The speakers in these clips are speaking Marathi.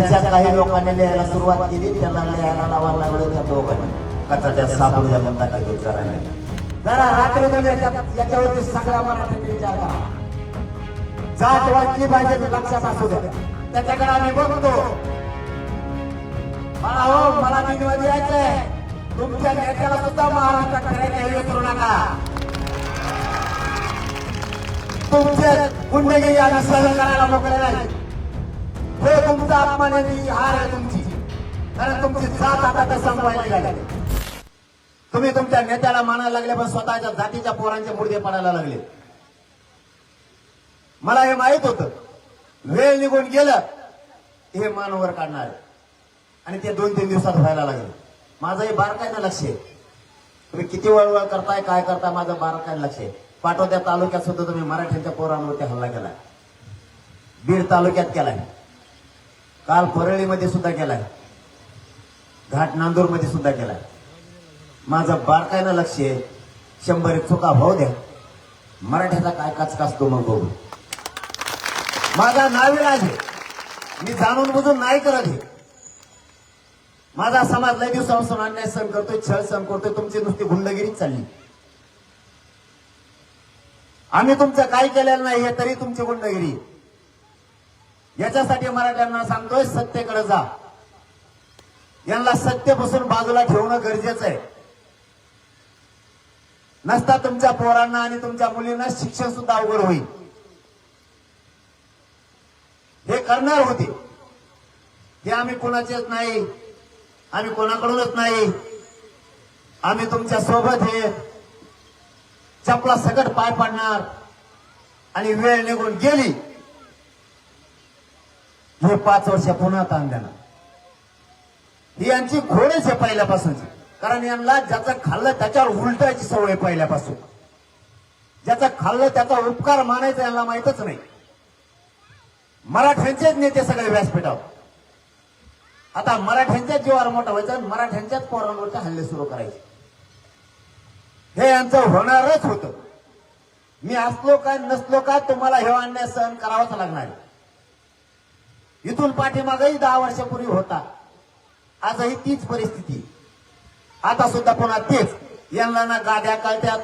त्यांच्या काही लोकांनी लिहायला सुरुवात केली त्यांना लिहायला लावायला लागलं त्या दोघांनी. कचाट्यात सापडू द्या म्हणता काही विचारा नाही जरा रात्री म्हणजे याच्यावरती सगळा मराठी विचार करा जात वाटली पाहिजे लक्षात असू द्या. त्याच्याकडे आम्ही बघतो. मला हो मला निवड यायचंय तुमच्या नेत्याला सुद्धा महाराष्ट्रात फिरायला हे विसरू नका. तुमचे गुंडगिरी आम्ही सहन करायला मोकळे नाही. हे तुमचा अपमान आहे हार आहे तुमची. कारण तुमची जात आता तर संपवायला लागली तुम्ही तुमच्या नेत्याला मानायला लागले पण स्वतःच्या जातीच्या पोरांचे मुडदे पडायला लागले. मला हे माहीत होतं. वेळ निघून गेलं हे मानवर काढणार आहे. आणि ते दोन तीन दिवसात व्हायला लागले. माझं हे बारकाईनं लक्ष आहे. तुम्ही किती वळवळ करताय काय करताय माझं बारकाईनं लक्ष आहे. पाटोद्या तालुक्यात सुद्धा तुम्ही मराठ्यांच्या पोरांवरती हल्ला केलाय. बीड तालुक्यात केलाय. काल परळीमध्ये सुद्धा केलाय. घाट नांदूरमध्ये सुद्धा केलाय. माझं बारकाईनं लक्ष आहे. शंभर एक चुका भाऊ द्या. मराठ्याचा काय काचकाच तो मग बघू. माझा नाविराज आहे. मी जाणून बुजून नाही करत हे. माझा समाज लय दिवसापासून अन्याय सहन करतोय छळ सहन करतोय. तुमची नुसती गुंडगिरीच चालली. आम्ही तुमचं काही केलेलं नाही हे तरी तुमची गुंडगिरी. आहे. याच्यासाठी मराठ्यांना सांगतोय सत्तेकडे जा. यांना सत्तेपासून बाजूला ठेवणं गरजेचं आहे. नसता तुमच्या पोरांना आणि तुमच्या मुलींना शिक्षण सुद्धा अवघड होईल. हे करणार होते. हे आम्ही कोणाचेच नाही आम्ही कोणाकडूनच नाही. आम्ही तुमच्यासोबत हे चपला सकट पाय पडणार. आणि वेळ निघून गेली. हे पाच वर्ष पुन्हा ताण देणार. ही यांची घोडेच आहे पहिल्यापासूनची. कारण यांना ज्याचं खाल्लं त्याच्यावर उलटायची सवय पहिल्यापासून. ज्याचं खाल्लं त्याचा उपकार मानायचा यांना माहितच नाही. मराठ्यांचेच नेते सगळे व्यासपीठावर. आता मराठ्यांच्याच जीवावर मोठा व्हायचा आणि मराठ्यांच्याच पोरांवरचे हल्ले सुरू करायचे. हे यांचं होणारच होतं. मी असलो का नसलो का तुम्हाला हे अन्याय सहन करावाच लागणार आहे. इथून पाठीमागही दहा वर्षापूर्वी होता. आजही तीच परिस्थिती. आता सुद्धा पुन्हा तेच. यांना ना गाद्या कळत्यात.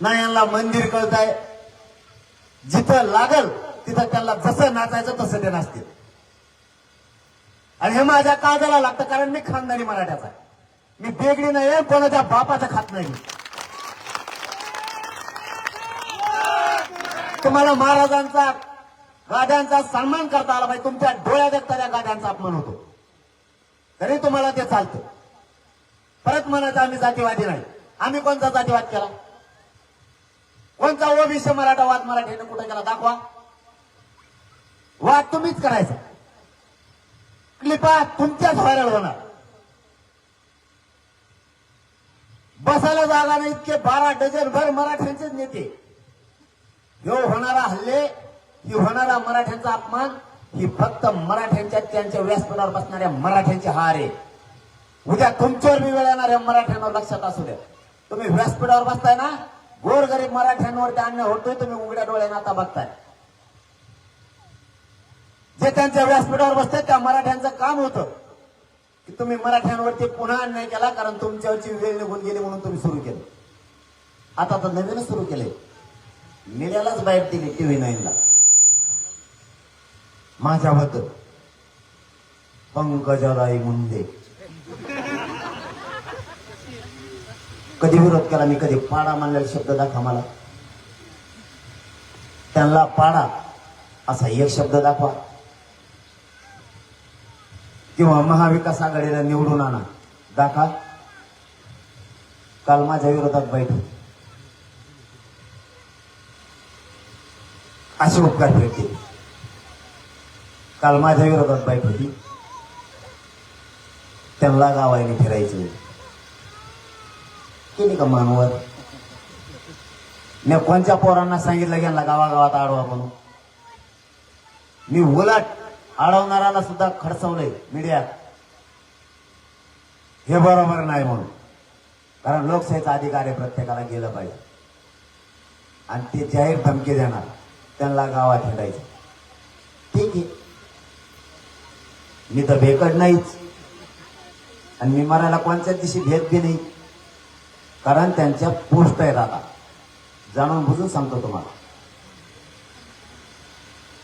ना यांना मंदिर कळताय. जिथं लागल तिथं त्यांना जसं नाचायचं तसं ते नाचतील. आणि हे माझ्या काळजाला लागतं कारण मी खानदानी मराठ्याचा मी बेगडी नाही आहे, कोणाच्या बापाचं खात नाही तुम्हाला महाराजांचा गाद्यांचा सन्मान करता आला पाहिजे. तुमच्या डोळ्या एकता त्या गाद्यांचा अपमान होतो. तरी तुम्हाला ते चालतं. परत म्हणायचं आम्ही जातीवादी नाही. आम्ही कोणता जातीवाद केला? कोणता ओबीसी मराठा वाद मराठीने कुठे केला? दाखवा. वाद तुम्हीच करायचा. क्लिपा तुमच्याच व्हायरल होणार. बसायला जागा नाही इतके बारा डझन भर मराठ्यांचेच नेते. ह्यो होणारा हल्ले ही होणारा मराठ्यांचा अपमान? ही फक्त मराठ्यांच्या त्यांच्या व्यासपीठावर बसणाऱ्या मराठ्यांची हार आहे. उद्या तुमच्यावर मी वेळ येणाऱ्या मराठ्यांवर लक्षात असू द्या. तुम्ही व्यासपीठावर बसताय ना? गोरगरीब मराठ्यांवरती अन्याय होतोय तुम्ही उघड्या डोळ्याने आता बघताय. जे त्यांच्या व्यासपीठावर बसतात त्या मराठ्यांचं काम होतं. की तुम्ही मराठ्यांवरती पुन्हा अन्याय केला कारण तुमच्यावरची वेळ निघून गेली म्हणून तुम्ही सुरू केलं. आता तर नवीनच सुरू केले मीडियालाच बाहेर दिली टीव्ही नाईनला. माझ्याबद्दल पंकजाताई मुंडे कधी विरोध केला मी कधी पाडा मानलेला शब्द दाखवा मला. त्यांना पाडा असा एक शब्द दाखवा. किंवा महाविकास आघाडीला निवडून आणा. दाखवा. काल माझ्या विरोधात बैठक. असे उपकार भेटतील काल माझ्या विरोधात बाईक होती. त्यांना गावाने फिरायचे केली का मानवर मी कोणत्या पोरांना सांगितलं की यांना गावागावात आडवा म्हणून मी उलट अडवणाऱ्याला सुद्धा खडसवलंय मीडियात. हे बरोबर नाही म्हणून. कारण लोकशाहीचा अधिकार आहे प्रत्येकाला गेलं पाहिजे. आणि ते जाहीर धमकी देणार. त्यांना गावात हिंडायचं ठीक आहे मी तर भेकड नाहीच. आणि मी मरायला कोणत्याच दिवशी भेद बी नाही. कारण त्यांच्या पोस्ट आहेत आता जाणून बुजून सांगतो तुम्हाला.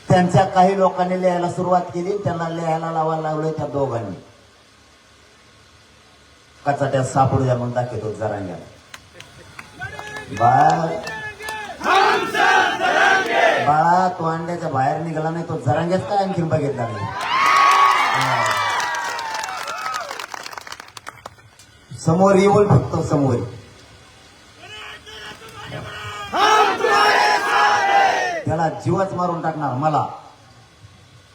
त्यांच्या काही लोकांनी लिहायला सुरुवात केली त्यांना लिहायला लावायला लावलं त्या दोघांनी. कचाट्यात सापडू द्या म्हणून दाखवतो जरांग्या बाळा. तो अंड्याच्या बाहेर निघाला नाही तो जरांग्याच काय आणखीन बघितला नाही? समोर येऊन फक्त समोर. त्याला जीवच मारून टाकणार मला.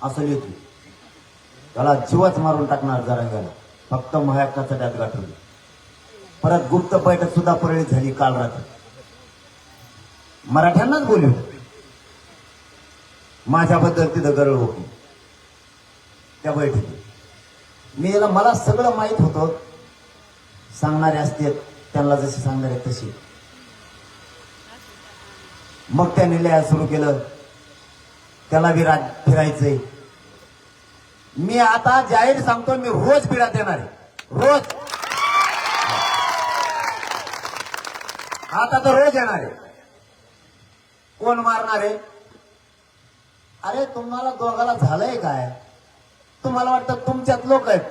असं लिहितो त्याला जीवच मारून टाकणार जरांग्याला फक्त मह्या कचड्यात गाठवली परत गुप्त बैठक सुद्धा परळीत झाली काल रात्री. मराठ्यांनाच बोलू. माझ्याबद्दल तिथं गरळ होती. त्या बैठकीत. मी याला मला सगळं माहीत होतं. सांगणारे असते त्यांना जसे सांगणारे तसे. मग त्याने लिहायला सुरू केलं. त्याला बी राज फिरायचंय. मी आता जाहीर सांगतो मी रोज पिढा देणार आहे. रोज. आता तर रोज येणार आहे. कोण मारणार आहे? अरे तुम्हाला दोघाला झालंय काय? तुम्हाला वाटतं तुमच्यात लोक आहेत.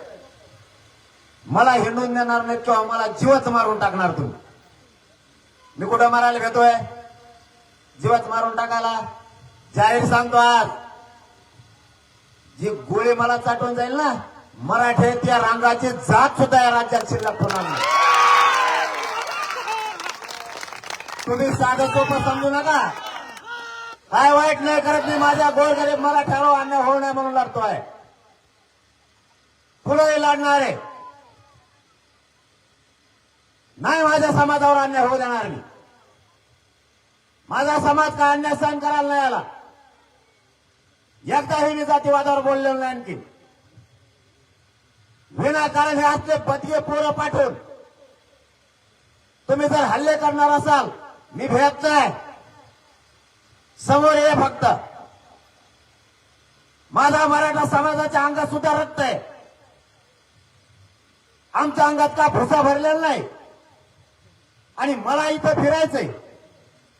मला हिंडून देणार नाही किंवा मला जीवच मारून टाकणार तुम्ही मी कुठं मारायला घेतोय? जीवच मारून टाकायला. जाहीर सांगतो आज. जी गोळी मला चाटून जाईल ना मराठे त्या रांगाची जात सुद्धा या राज्यात शिल्लक होणार नाही. तुम्ही साधं सोपं समजू नका. काय वाईट नाही करत मी माझ्या गोरगरीब मला ठराव अन्याय होऊ नये म्हणून लढतोय. पुढे लढणार. आहे नाही माझ्या समाजावर अन्याय होऊ देणार मी. माझा समाज का अन्याय सहन करायला नाही आला? एकदाही मी जातीवादावर बोललेलो नाही आणखी विनाकारण हे असले बदगे पोरं पाठवून. तुम्ही जर हल्ले करणार असाल मी भेटत नाही समोर ये फक्त. माझा मराठा समाजाच्या अंगात सुद्धा रक्त आहे. आमच्या अंगात का भुसा भरलेला नाही? आणि मला इथं फिरायचंय.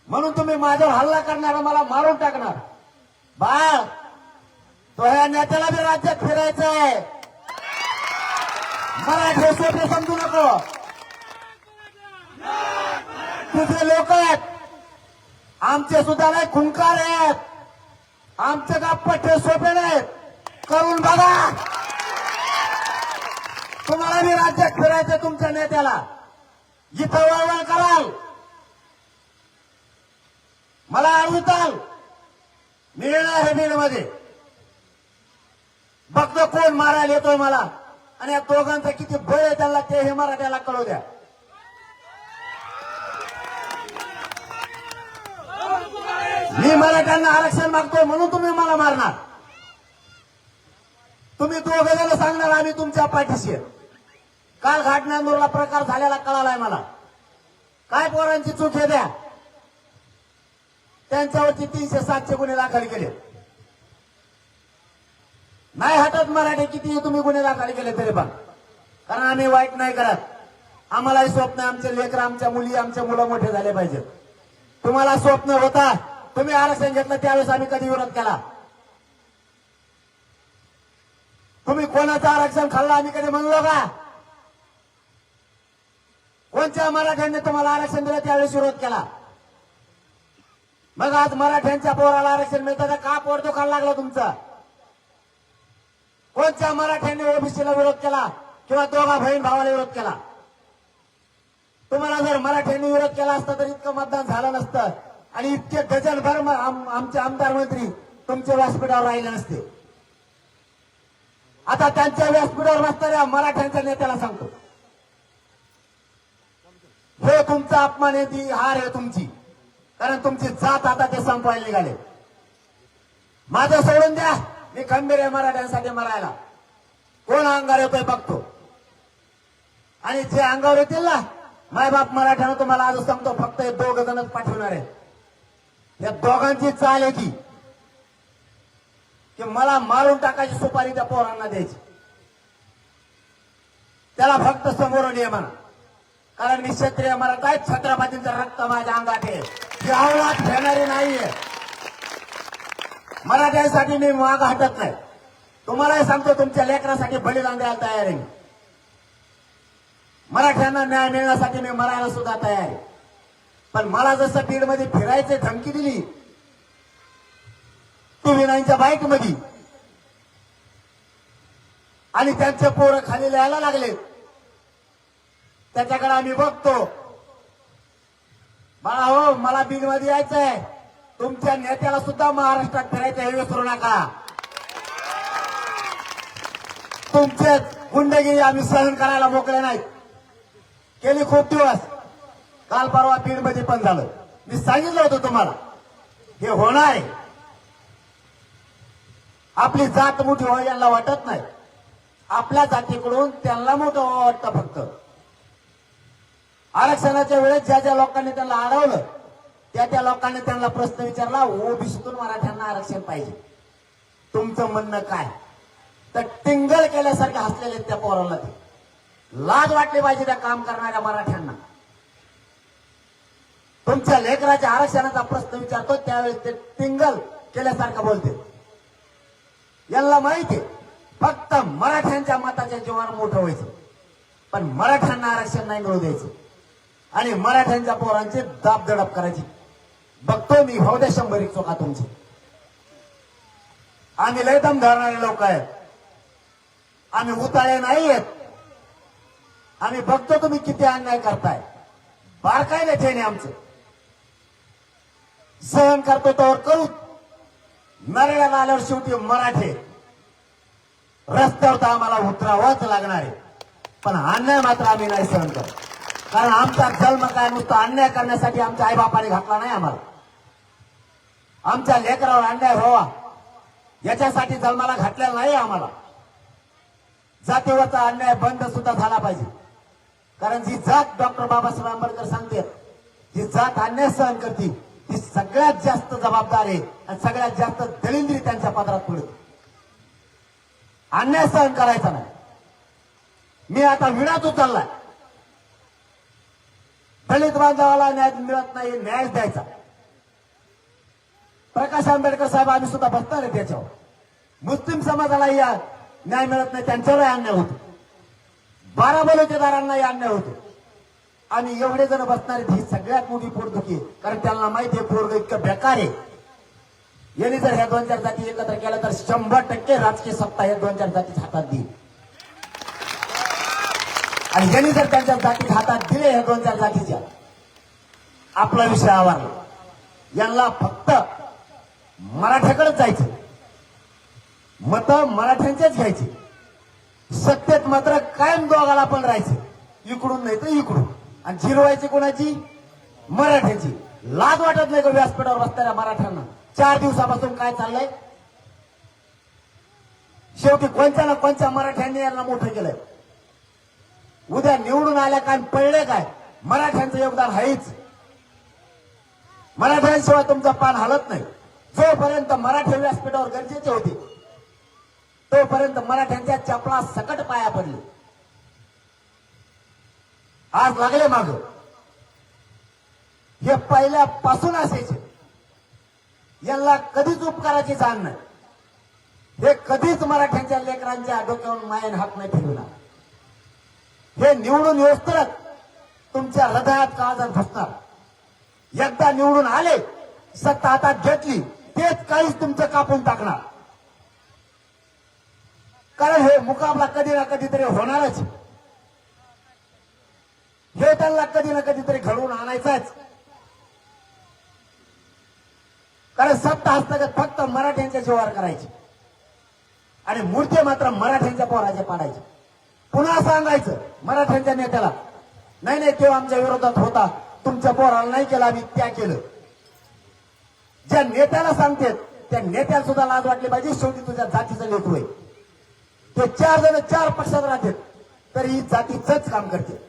म्हणून तुम्ही माझ्यावर हल्ला करणार मला मारून टाकणार. बाळ तो ह्या नेत्याला बी राज्यात फिरायचंय. मराठी सोपे समजू नको. तुझे लोक आहेत. आमचे सुद्धा नाही खुंकार आहेत. आमचे का सोपे नाहीत. करून बघा. तुम्हाला बी राज्यात फिरायचं तुमच्या नेत्याला. जिथं वळवळ कराल मला अडवताल. मी येणार हे बीडमध्ये बघतो कोण मारायला येतोय मला. आणि या दोघांचा किती बळ आहे त्याला ते हे मराठ्याला कळू द्या. मी मराठ्यांना आरक्षण मागतोय म्हणून तुम्ही मला मारणार. तुम्ही दोघ जण सांगणार आम्ही तुमच्या पाठीशी आहे. काल घाटनांदूरला प्रकार झालेला कळालाय मला. काय पोरांची चूक हे द्या त्यांच्यावरती तीनशे सातशे गुन्हे दाखल केले. नाही हटत मराठी किती तुम्ही गुन्हे दाखल केले तरी पण. कारण आम्ही वाईट नाही करत. आम्हालाही स्वप्न आमचे लेकर आमच्या मुली आमच्या मुलं मोठे झाले पाहिजेत. तुम्हाला स्वप्न होता तुम्ही आरक्षण घेतलं त्यावेळेस आम्ही कधी विरोध केला? तुम्ही कोणाचं आरक्षण खाल्लं आम्ही कधी म्हणलो का? कोणत्या मराठ्यांनी तुम्हाला आरक्षण दिलं त्यावेळेस विरोध केला? मग आज मराठ्यांच्या पोराला आरक्षण मिळतं तर का पोर दुखायला लागला तुमचा? कोणत्या मराठ्यांनी ओबीसीला विरोध केला किंवा दोघा बहीण भावाला विरोध केला? तुम्हाला जर मराठ्यांनी विरोध केला असता तर इतकं मतदान झालं नसतं आणि इतके डझनभर आमचे आमदार मंत्री तुमच्या व्यासपीठावर राहिले नसते. आता त्यांच्या व्यासपीठावर बसणाऱ्या मराठ्यांच्या नेत्याला सांगतो. हे तुमचा अपमान आहे ती हार आहे तुमची. कारण तुमची जात आता ते संपवायला निघाले. माझं सोडून द्या. मी खंबीर आहे मराठ्यांसाठी मरायला. कोण अंगावर येतोय बघतो. आणि जे अंगावर येतील ना मायबाप मराठ्यानं तुम्हाला आज सांगतो फक्त हे दोघ जणच पाठवणार आहे या दोघांची चाल आहे की मला मारून टाकायची सुपारी त्या पोरांना द्यायची. त्याला फक्त समोरून ये म्हणा कारण मी क्षत्रिय मराठा आहे छत्रपतींचं रक्त माझ्या अंगात आहे गावलात घेणारी नाहीये. मराठ्यांसाठी मी माग हटत नाही. तुम्हालाही सांगतो तुमच्या लेकरासाठी बलिदान द्यायला तयार आहे मी. मराठ्यांना न्याय मिळण्यासाठी मी मरायला सुद्धा तयार आहे. पण मला जसं बीडमध्ये फिरायची धमकी दिली टू व्हीलरच्या बाईकमध्ये आणि त्यांचे पोरं खाली लिहायला लागले त्याच्याकडे आम्ही बघतो. बाळा हो मला बीडमध्ये यायचंय. तुमच्या नेत्याला सुद्धा महाराष्ट्रात फिरायचं हे विसरू नका. तुमचे गुंडगिरी आम्ही सहन करायला मोकळे नाही गेली खूप दिवस. काल परवा बीडमध्ये पण झालं. मी सांगितलं होतं तुम्हाला. हे होणार आहे. आपली जात मोठी व्हावी यांना वाटत नाही. आपल्या जातीकडून त्यांना मोठं व्हावं वाटतं फक्त. आरक्षणाच्या वेळेस ज्या ज्या लोकांनी त्यांना अडवलं त्या त्या लोकांनी त्यांना प्रश्न विचारला ओबीसीतून मराठ्यांना आरक्षण पाहिजे. तुमचं म्हणणं काय? तर टिंगल केल्यासारखे हसलेले आहेत त्या पोराला ते. लाज वाटली पाहिजे त्या काम करणाऱ्या मराठ्यांना. तुमच्या लेकराच्या आरक्षणाचा प्रश्न विचारतो त्यावेळेस ते टिंगल केल्यासारखं बोलते. यांना माहिती आहे फक्त मराठ्यांच्या मताच्या जीवावर मोठं व्हायचं. पण मराठ्यांना आरक्षण नाही मिळू द्यायचं. आणि मराठ्यांच्या पोरांची दाबदडप करायची. बघतो मी भाऊ द्या शंभर एक चोका तुमची. आम्ही लय दम धरणारे लोक आहेत. आम्ही उताळे नाही आहेत. आम्ही बघतो तुम्ही किती अन्याय करताय. बारकायला नाही आमचं? सहन करतो तोवर करू. नरड्याला आल्यावर शेवटी मराठे. रस्त्यावर तर आम्हाला उतरावंच लागणार आहे. पण अन्याय मात्र आम्ही नाही सहन करत. कारण आमचा जन्म काय नुसतं अन्याय करण्यासाठी आमच्या आईबापाने घातला नाही आम्हाला. आमच्या लेकरावर अन्याय व्हावा. याच्यासाठी जन्माला घातलेला नाही आम्हाला. जातीवरचा अन्याय बंद सुद्धा झाला पाहिजे. कारण जी जात डॉक्टर बाबासाहेब आंबेडकर सांगते जी जात अन्याय सहन करते ती सगळ्यात जास्त जबाबदार आहे आणि सगळ्यात जास्त दलिंद्री त्यांच्या पदरात पडते. अन्याय सहन करायचा नाही. मी आता विडात उचललाय दलित बांधवाला न्याय मिळत नाही न्याय द्यायचा. प्रकाश आंबेडकर साहेब आम्ही सुद्धा बसणार आहे त्याच्यावर. मुस्लिम समाजाला या न्याय मिळत नाही त्यांच्यावरही अन्याय होतो. बारा बलुतेदारांनाही अन्याय होतो. आणि एवढे जण बसणारे ही सगळ्यात मोठी पोटदुखी कारण त्यांना माहिती आहे पोरग इतकं बेकार आहे. यांनी जर ह्या दोन चार जाती एकत्र केल्या तर शंभर टक्के राजकीय सत्ता ह्या दोन चार जातीच्या हातात देईल. आणि ज्यांनी जर त्यांच्या जाती हातात दिले ह्या दोन चार जातीच्या आपला विषय आवारला यांना फक्त मराठ्याकडेच जायचं. मत मराठ्यांचेच घ्यायची. सत्तेत मात्र कायम दोघाला पण राहायचं. इकडून नाही तर इकडून. आणि जिरवायची कोणाची? मराठ्यांची. लाज वाटत नाही का व्यासपीठावर बसणाऱ्या मराठ्यांना? चार दिवसापासून काय चाललंय? शेवटी कोणत्या ना कोणत्या मराठ्यांनी यांना मोठं केलंय? उद्या निवडून आल्या काय पडले काय? मराठ्यांचं योगदान आहेच मराठ्यांशिवाय तुमचं पान हलत नाही. जोपर्यंत मराठी व्यासपीठावर गरजेचे होते तोपर्यंत मराठ्यांच्या चपळा सकट पाया पडले. आज लागले माग. हे पहिल्यापासून असायचे. यांना कधीच उपकाराची जाण नाही. हे कधीच मराठ्यांच्या लेकरांच्या डोक्यावर मायन हात नाही फिरवणार हे निवडून येऊस तुमच्या हृदयात काळजात घुसणार. एकदा निवडून आले सत्ता हातात घेतली तेच काहीच तुमचं कापून टाकणार. कारण हे मुकाबला कधी ना कधीतरी होणारच. हे त्यांना कधी ना कधीतरी घडवून आणायचंच. कारण सत्ता हस्तगत फक्त मराठ्यांच्या जीवावर करायची. आणि मूर्ती मात्र मराठ्यांच्या पोराचे पाडायचे. पुन्हा सांगायचं मराठ्यांच्या नेत्याला नाही नाही तो आमच्या विरोधात होता. तुमच्या पोराला नाही केलं आम्ही त्या केलं. ज्या नेत्याला सांगतेत त्या नेत्याला सुद्धा लाज वाटली पाहिजे. शेवटी तुझ्या जातीचं नेतृत्व आहे. ते चार जण चार पक्षात राहतात तर ही जातीचंच काम करते.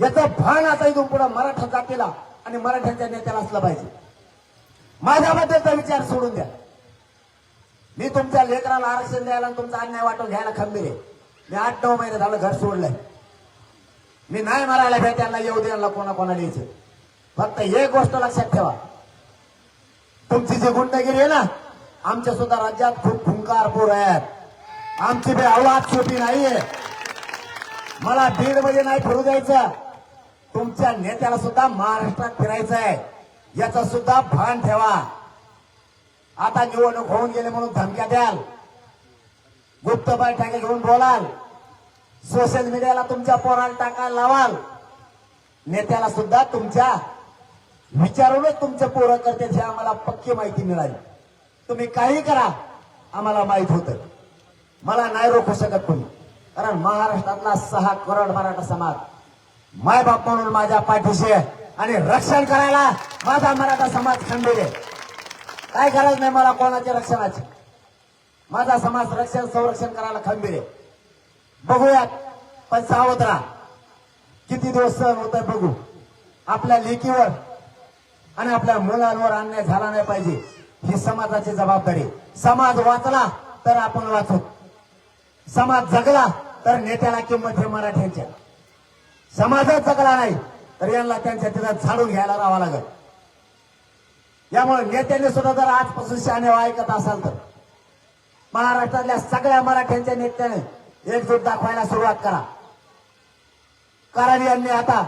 याचं भान आता इथून पुढे मराठा जातीला आणि मराठ्यांच्या नेत्याला असलं पाहिजे. माझ्याबद्दलचा विचार सोडून द्या. तुमच्या लेकराला आरक्षण द्यायला तुमचा अन्याय वाटून घ्यायला खंबीर आहे. मी आठ नऊ महिने झालं घर सोडलंय. मी नाही मारायला भेट त्यांना येऊ दे यांना कोणा कोणा द्यायचं फक्त एक गोष्ट लक्षात ठेवा. तुमची जी गुंडगिरी आहे ना आमच्या सुद्धा राज्यात खूप खुंकारपूर आहेत. आमची बी आवाज छोटी नाहीये. मला बीडमध्ये नाही फिरू द्यायचं. तुमच्या नेत्याला सुद्धा महाराष्ट्रात फिरायचं आहे याचं सुद्धा भान ठेवा. आता निवडणूक होऊन गेले म्हणून धमक्या द्याल. गुप्त बैठका घेऊन बोलाल. सोशल मीडियाला तुमच्या पोराला टाकायला लावाल. नेत्याला सुद्धा तुमच्या विचारूनच तुमचे पोरं करते हे आम्हाला पक्की माहिती मिळाली. तुम्ही काही करा आम्हाला माहीत होतं. मला नाही रोखू शकत कोणी. कारण महाराष्ट्रातला सहा करोड मराठा समाज मायबाप म्हणून माझ्या पाठीशी आहे. आणि रक्षण करायला माझा मराठा समाज खंबीर आहे. काय गरज नाही मला कोणाच्या रक्षणाची? माझा समाज रक्षण संरक्षण करायला खंबीर आहे. बघूयात पण सावध राहा. किती दिवस सहन होत बघू. आपल्या लेकीवर आणि आपल्या मुलांवर अन्याय झाला नाही पाहिजे ही समाजाची जबाबदारी समाज वाचला तर आपण वाचू. समाज जगला तर नेत्याला किंमत हे मराठ्यांच्या. समाजच जगला नाही तर यांना त्यांच्या तिथं झाडून घ्यायला राहावं लागेल. यामुळे नेत्यांनी सुद्धा जर आजपासून शहाणे ऐकत असाल तर. महाराष्ट्रातल्या सगळ्या मराठ्यांच्या नेत्याने एकजूट दाखवायला सुरुवात करा. कारण यांनी आता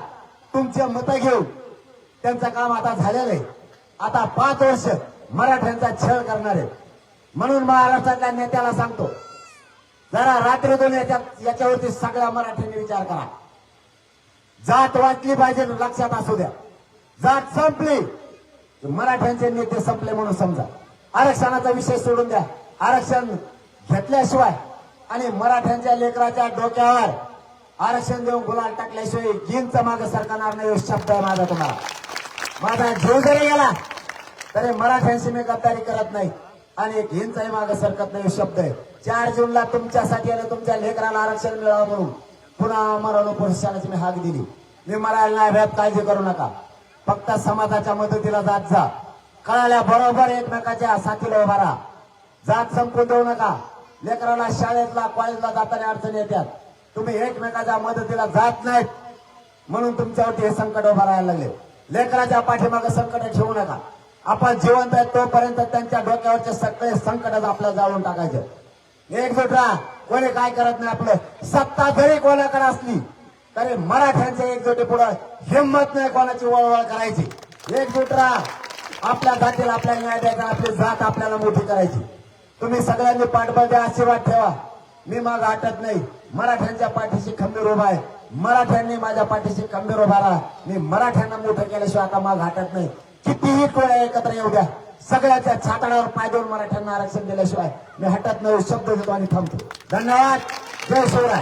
तुमचे मत घेऊन त्यांचं काम आता झालेलं आहे. आता पाच वर्ष मराठ्यांचा छळ करणार. आहे म्हणून महाराष्ट्रातल्या नेत्याला सांगतो जरा रात्रीतून याच्या याच्यावरती सगळ्या मराठ्यांनी विचार करा. जात वाटली पाहिजे लक्षात असू द्या. जात संपली मराठ्यांचे नेते संपले म्हणून समजा. आरक्षणाचा विषय सोडून द्या. आरक्षण घेतल्याशिवाय आणि मराठ्यांच्या लेकराच्या डोक्यावर आरक्षण देऊन गुलाल टाकल्याशिवाय जीनच माग सरकारणार नाही शब्द आहे माझा तुम्हाला. माझा जीव जरी गेला तरी मराठ्यांशी मी गद्दारी करत नाही. आणि एक हिंचाही माग सरकत नाही शब्द आहे. चार जूनला तुमच्यासाठी आणि तुमच्या लेकराला आरक्षण मिळावं म्हणून पुन्हा मरण परिषदाची मी हाक दिली. मी मरायला नाही काळजी करू नका. फक्त समाजाच्या मदतीला जात जा. कळाल्या बरोबर एकमेकाच्या साथीला उभा राहा. जात संपून देऊ नका. लेकराला शाळेतला कॉलेजला जाताना अडचणी येतात. तुम्ही एकमेकाच्या मदतीला जात नाहीत. म्हणून तुमच्यावरती हे संकट उभा राहायला लागले. लेकराच्या पाठीमागे संकट ठेवू नका. आपण जिवंत आहे तोपर्यंत त्यांच्या डोक्यावरचे सगळे संकट आपल्याला जाळून टाकायचे. एकजूट राहा. कोणी काय करत नाही आपलं. सत्ता जरी कोणाकडे असली तरी मराठ्यांच्या एकजुटी पुढं हिंमत नाही कोणाची वळवळ करायची. एकजूट राहा. आपल्या जातीला आपल्याला न्याय द्यायचा आपली जात आपल्याला मोठी करायची. तुम्ही सगळ्यांनी पाठबळ द्या आशीर्वाद ठेवा. मी माग हटत नाही. मराठ्यांच्या पाठीशी खंबीर उभा आहे. मराठ्यांनी माझ्या पाठीशी खंबीर उभा राहा. मी मराठ्यांना मोठं केल्याशिवाय आता माग हटत नाही. कितीही टोळ्या एकत्र येऊ द्या. सगळ्याच्या छाताडावर पाय देऊन मराठ्यांना आरक्षण दिल्याशिवाय मी हटत नाही शब्द देतो आणि थांबतो. धन्यवाद. जय शिवराय.